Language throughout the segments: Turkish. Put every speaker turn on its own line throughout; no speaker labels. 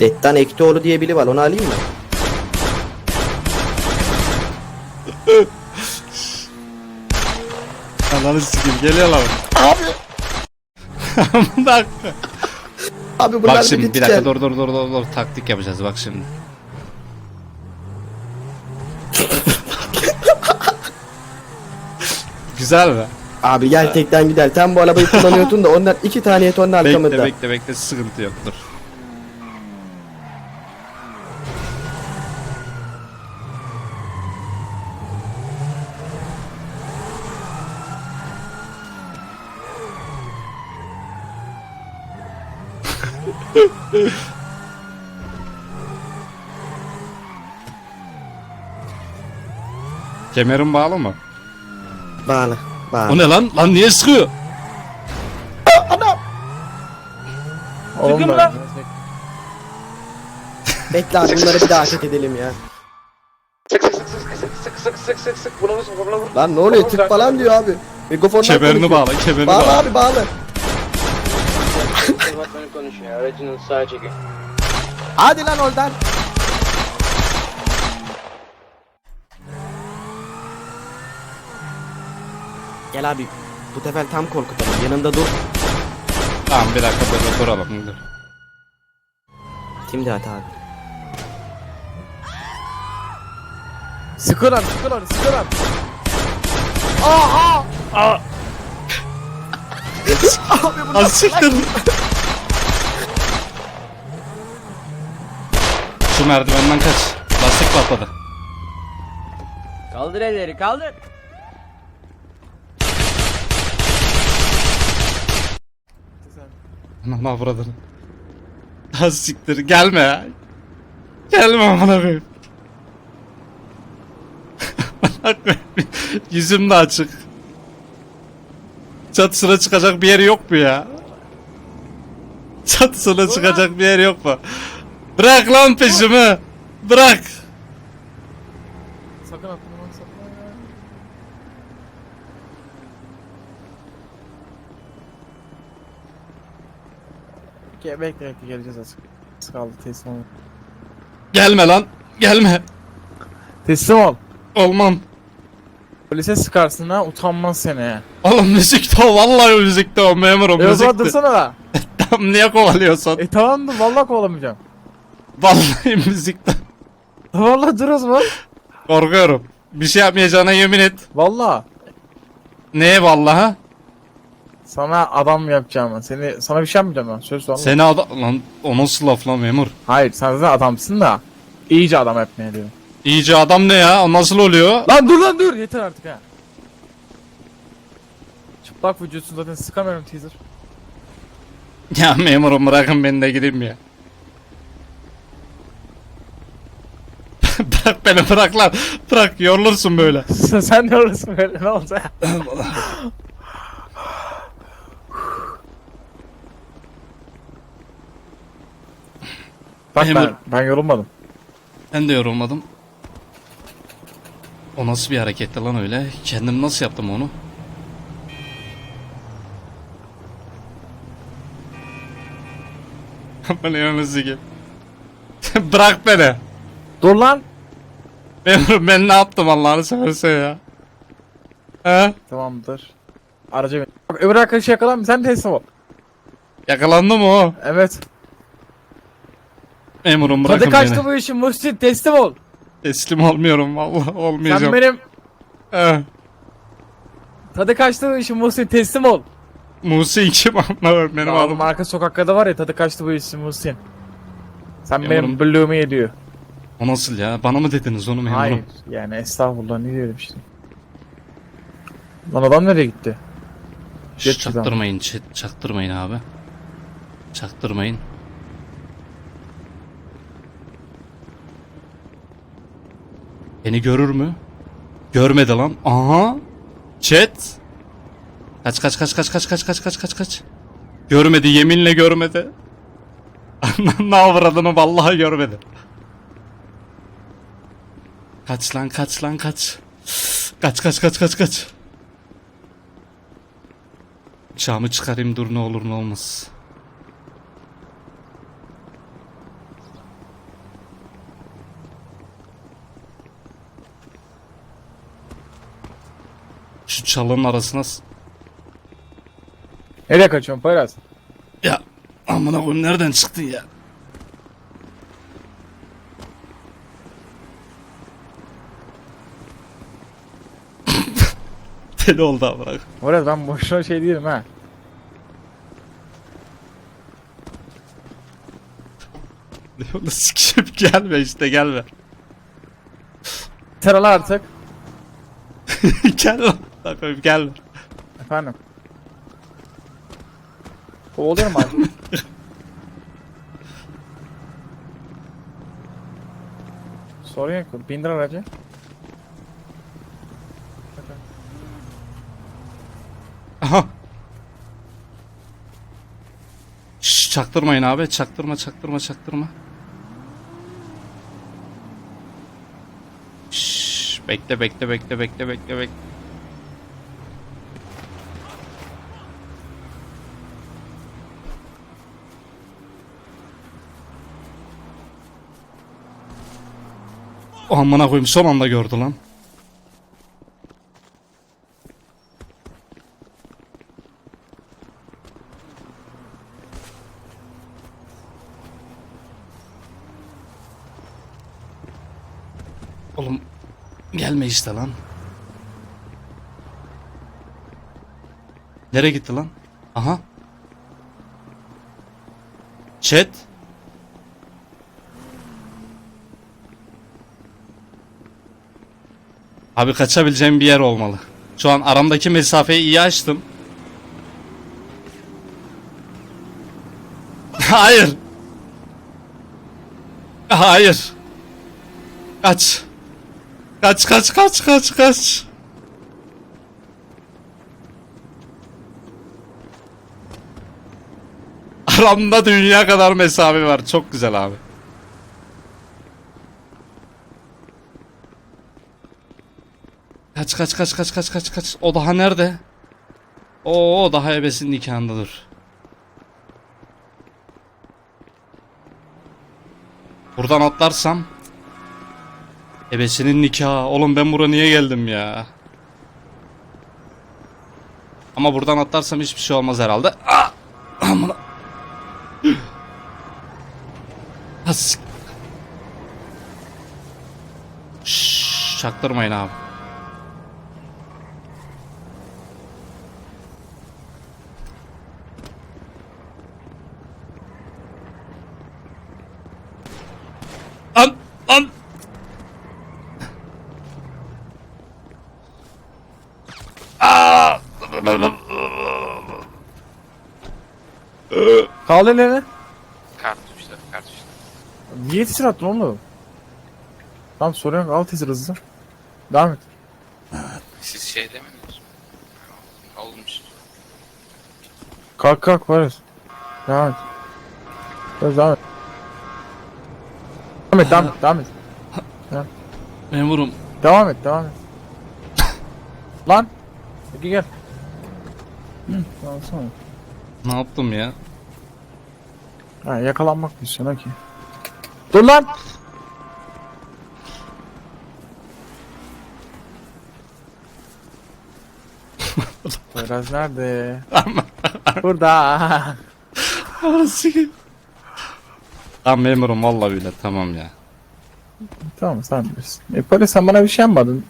Dettan Ektioğlu diye biri var onu alayım mı?
Ananı sikeyim geliyorlar. Abi. bir dakika.
Abi bunlar
Bak şimdi bir dakika dur dur dur dur dur taktik yapacağız bak şimdi. Güzel mi?
Abi gel tekten gider. Sen bu arabayı kullanıyordun da ondan iki tane et onun arkamızda.
Bekle bekle bekle sıkıntı yok dur. Kemerin bağlı mı?
Bağlı. Bağlı.
O ne lan? Lan niye sıkıyor?
Oğlum ben.
Bekle abi bunları bir daha ateş edelim ya.
Sık sık sık sık sık sık sık sık sık sık buna vur buna vur.
Lan ne oluyor tık falan diyor abi. Mikrofondan
Kemerini
konuşuyor.
bağla, kemerini
Bağlı
bağla.
abi bağlı.
Batman'ı konuşuyor aracının sağa çekin.
Hadi lan oradan. Gel abi. Bu sefer tam korkutalım. Yanında dur.
Tamam bir dakika dur duralım. Dur.
Şimdi at abi.
Sıkı lan sıkı lan sıkı lan.
Az siktir. Şu merdivenden kaç. Lastik patladı.
Kaldır elleri kaldır.
Anam avradını. Az siktir gelme ya. Gelme amına koyayım. Yüzüm de açık. Çatısına çıkacak bir yer yok mu ya? Çatısına çıkacak bir yer yok mu? Bırak lan peşimi. Bırak.
Sakın atma sakın. Bekle bekle bekle geleceğiz. Az kaldı teslim ol.
Gelme lan. Gelme.
Teslim ol.
Olmam.
Polise sıkarsın ha utanmaz seni ha.
Oğlum müzikte o. Vallahi müzikte o memurum.
E o zaman dursana da.
Tam niye kovalıyorsun?
E tamam da vallahi kovalamayacağım.
Vallahi müzikte.
Vallahi dur o zaman.
Korkuyorum. Bir şey yapmayacağına yemin et.
Vallahi.
Neye vallahi?
Sana adam yapacağım ben. Seni sana bir şey yapmayacağım ben. Söz vallahi.
Seni adam... Lan o nasıl laf lan memur?
Hayır sen zaten adamsın da. İyice adam yapmaya diyorum.
İyice adam ne ya? O nasıl oluyor?
Lan dur lan dur yeter artık ha. Çıplak vücutsun zaten sıkamıyorum teaser.
Ya memurum bırakın beni de gideyim ya. Bırak beni bırak lan. Bırak yorulursun böyle.
Sen, sen de orası böyle ne olacak? Bak
Memur-
ben, ben yorulmadım.
Ben de yorulmadım. O nasıl bir hareketti lan öyle? Kendim nasıl yaptım onu? Bana yalnız. Bırak beni.
Dur lan.
Memurum ben ne yaptım Allah'ını seversen ya. He?
Tamamdır. Araca bin. Bak öbür arkadaşı yakalan sen teslim ol.
Yakalandı mı o?
Evet.
Memurum bırakın
Tadı kaçtı
beni.
bu işin Muhsin teslim ol.
Teslim olmuyorum vallahi olmayacağım.
Sen benim
He.
tadı kaçtı bu işin Muhsin teslim ol.
Muhsin kim anlamıyorum benim adım.
arka sokakta da var ya tadı kaçtı bu işin Muhsin. Sen
Memurum-
benim blue'umu yediyor.
O nasıl ya? Bana mı dediniz onu memurum?
Hayır yani estağfurullah ne diyorum işte. Lan adam nereye gitti?
Şş,
Geç
çaktırmayın, ç- çaktırmayın abi. Çaktırmayın. Beni görür mü? Görmedi lan. Aha. Chat. Kaç kaç kaç kaç kaç kaç kaç kaç kaç kaç. Görmedi yeminle görmedi. ne avradını vallahi görmedi. Kaç lan kaç lan kaç. Kaç kaç kaç kaç kaç. Bıçağımı çıkarayım dur ne olur ne olmaz. Şu çalının arasına...
Nereye kaçıyorsun Poyraz?
Ya amına koyayım nereden çıktın ya? Deli oldu amına.
Poyraz ben boşuna şey değilim ha.
Leon'u sikişip gelme işte gelme.
Lan artık.
amına koyayım, gelme.
Efendim. Kovalıyorum abi. Sorun yok. Bindir aracı.
Aha. Şşş çaktırmayın abi. Çaktırma çaktırma çaktırma. Şşş bekle bekle bekle bekle bekle bekle. Amına koyayım son anda gördü lan. Oğlum gelme işte lan. Nereye gitti lan? Aha. Chat. Abi kaçabileceğim bir yer olmalı. Şu an aramdaki mesafeyi iyi açtım. Hayır. Hayır. Kaç. Kaç kaç kaç kaç kaç. Aramda dünya kadar mesafe var. Çok güzel abi. Kaç kaç kaç kaç kaç kaç kaç. O daha nerede? Oo daha ebesinin nikahındadır. Buradan atlarsam Ebesinin nikahı. Oğlum ben buraya niye geldim ya? Ama buradan atlarsam hiçbir şey olmaz herhalde. Ah! Amına. Şşş, çaktırmayın abi. An, an.
Kaldır elini.
Kartuşlar, kartuşlar.
Niye tesir attın oğlum? Tamam sorun yok. Al tesir hızlı. Devam et.
Siz şey demediniz mi? Olmuş.
Kalk kalk Poyraz. Devam et. Poyraz devam et. Devam et, devam et, devam et.
Memurum.
Devam et, devam et. Lan. Peki gel. Hı, alsana.
Ne yaptım ya?
Ha, yakalanmak mı istiyorsun ki? Dur lan. Poyraz nerede? Burada.
Orası gibi. Tamam memurum vallahi bile tamam ya.
tamam sen bilirsin. E Poyraz sen bana bir şey yapmadın.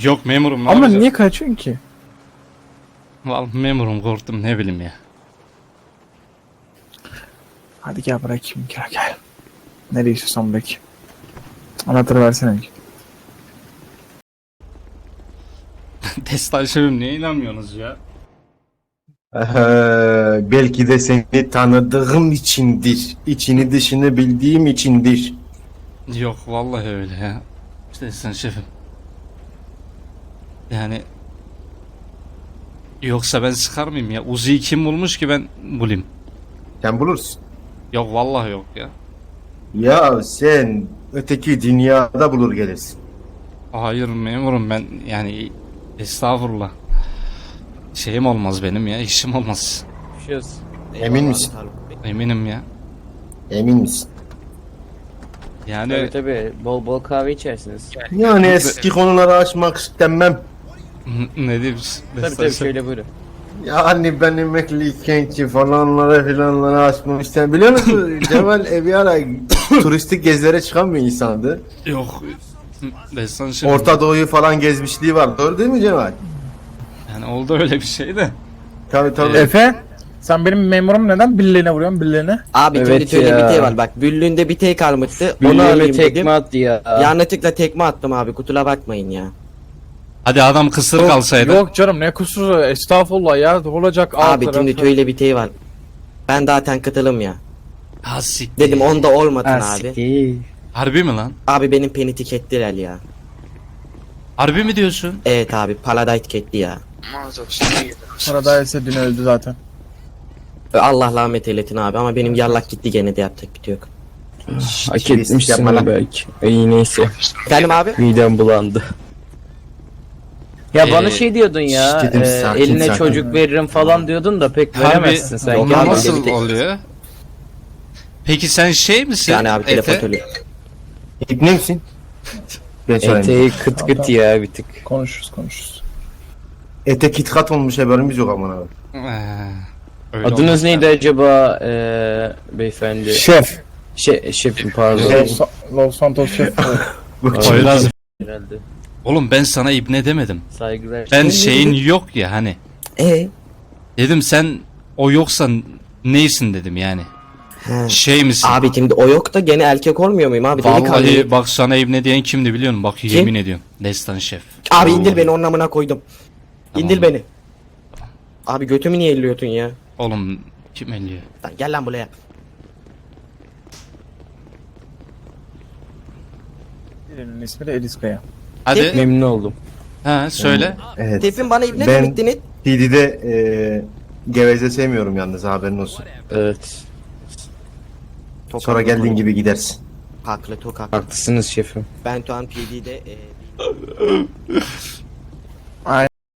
Yok memurum ne
Ama
yapacağım?
niye kaçıyorsun ki?
Vallahi memurum korktum ne bileyim ya.
Hadi gel bırakayım gel gel. Nereye istiyorsan bırakayım. Anahtarı versene.
Destan şefim niye inanmıyorsunuz ya?
Ee, belki de seni tanıdığım içindir. İçini dışını bildiğim içindir.
Yok vallahi öyle ya. Destan şefim. Yani Yoksa ben sıkar mıyım ya? Uzi'yi kim bulmuş ki ben bulayım?
Sen bulursun.
Yok vallahi yok ya.
Ya sen öteki dünyada bulur gelirsin.
Hayır memurum ben yani estağfurullah. Şeyim olmaz benim ya işim olmaz.
Emin misin?
Eminim ya.
Emin misin?
Yani
Tabii tabii bol bol kahve içersiniz.
Yani eski konuları açmak istemem.
Ne diyeyim?
Tabii tabii şöyle buyurun.
Yani ben emekliyken ki falanlara filanlara açmamıştım. Biliyor musun Cemal e, bir ara turistik gezilere çıkan bir insandı.
Yok. Destan şey.
Orta Doğu'yu falan gezmişliği var. Doğru değil mi Cemal?
Yani oldu öyle bir şey de.
Tabii tabii.
Efe sen benim memurum neden birliğine vuruyorsun birliğine?
Abi
Evet ya.
bir şey var bak büllüğünde bir tek kalmıştı. Alayım
tekme attı ya.
Yanlışlıkla tekme attım abi kutula bakmayın ya.
Hadi adam kısır kalsaydı.
Yok canım ne kusuru estağfurullah ya olacak alt
Abi şimdi
tarafı.
bir şey var. Ben zaten katılım ya.
Ha siktir.
Dedim onda olmadın
Ha,
abi.
siktir.
Harbi mi lan?
Abi benim penitik ettiler ya.
Harbi mi diyorsun?
Evet abi Paladite etti ya.
Mağaza dışına gidelim.
Paradise dün öldü zaten.
Allah rahmet eylesin abi ama benim yallak gitti gene de yapacak bir şey yok.
Hak
Şey,
etmişsin
yapma
onu
lan.
belki. İyi neyse.
Efendim abi?
Midem bulandı. Ya
Ee,
bana şey diyordun ya,
şşt dedim,
e,
sakin,
eline
sakin.
çocuk veririm falan diyordun da pek veremezsin sen.
Onlar
abi,
nasıl
bir tek-
oluyor? Peki sen şey misin?
Yani abi
Efe?
telepatörü.
İbne misin? Ben söyleyeyim.
Eteği kıt kıt ya bir tık.
Konuşuruz konuşuruz.
Ete kitkat olmuş haberimiz yok aman abi.
Ee, öyle
Adınız neydi acaba e, beyefendi?
Şef.
Şey, şefim pardon.
Los, Los Santos şef.
Bu
Poyraz.
Herhalde.
Oğlum ben sana ibne demedim.
Saygılar.
Ben şeyin yok ya hani.
E
Dedim sen o yoksan neysin dedim yani.
He.
Şey misin?
Abi şimdi o yok da gene erkek olmuyor muyum abi?
Vallahi
Delikanlı.
bak sana ibne diyen kimdi biliyor musun? Bak
Kim?
yemin ediyorum. Destan Şef.
Abi indir beni onun amına koydum.
Tamam.
İndir beni. Abi götümü niye elliyordun ya?
Oğlum kim elliyor?
Lan gel lan buraya.
Birinin ismi de Elis Kaya.
Hadi.
Memnun oldum.
Ha söyle.
Evet.
Tepin bana ibne
Ben-
ettiniz?
PD'de e, geveze sevmiyorum yalnız haberin olsun.
Evet.
Sonra geldiğin gibi gidersin.
Haklı çok haklı.
Haklısınız şefim.
Ben şu an PD'de e,